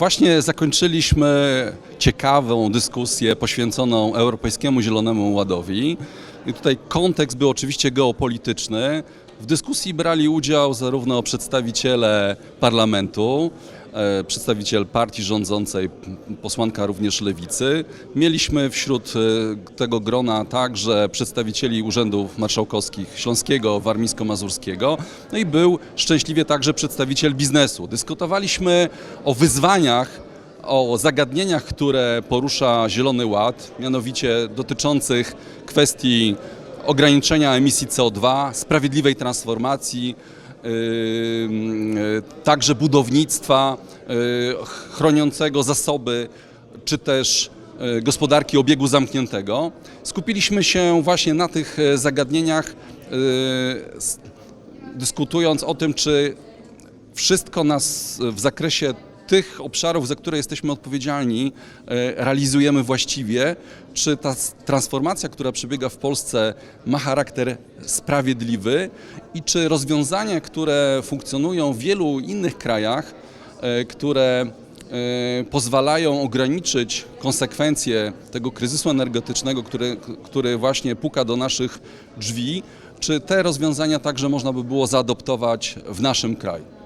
Właśnie zakończyliśmy ciekawą dyskusję poświęconą Europejskiemu Zielonemu Ładowi. I tutaj kontekst był oczywiście geopolityczny. W dyskusji brali udział zarówno przedstawiciele parlamentu, przedstawiciel partii rządzącej, posłanka również lewicy. Mieliśmy wśród e, tego grona także przedstawicieli urzędów marszałkowskich Śląskiego, Warmińsko-Mazurskiego, no i był szczęśliwie także przedstawiciel biznesu. Dyskutowaliśmy o wyzwaniach, o zagadnieniach, które porusza Zielony Ład, mianowicie dotyczących kwestii ograniczenia emisji CO2, sprawiedliwej transformacji, także budownictwa yy, chroniącego zasoby, czy też yy, gospodarki obiegu zamkniętego. Skupiliśmy się właśnie na tych zagadnieniach, yy, dyskutując o tym, czy wszystko nas w zakresie tych obszarów, za które jesteśmy odpowiedzialni, e, realizujemy właściwie, czy ta transformacja, która przebiega w Polsce, ma charakter sprawiedliwy i czy rozwiązania, które funkcjonują w wielu innych krajach, e, które e, pozwalają ograniczyć konsekwencje tego kryzysu energetycznego, który, który właśnie puka do naszych drzwi, czy te rozwiązania także można by było zaadoptować w naszym kraju.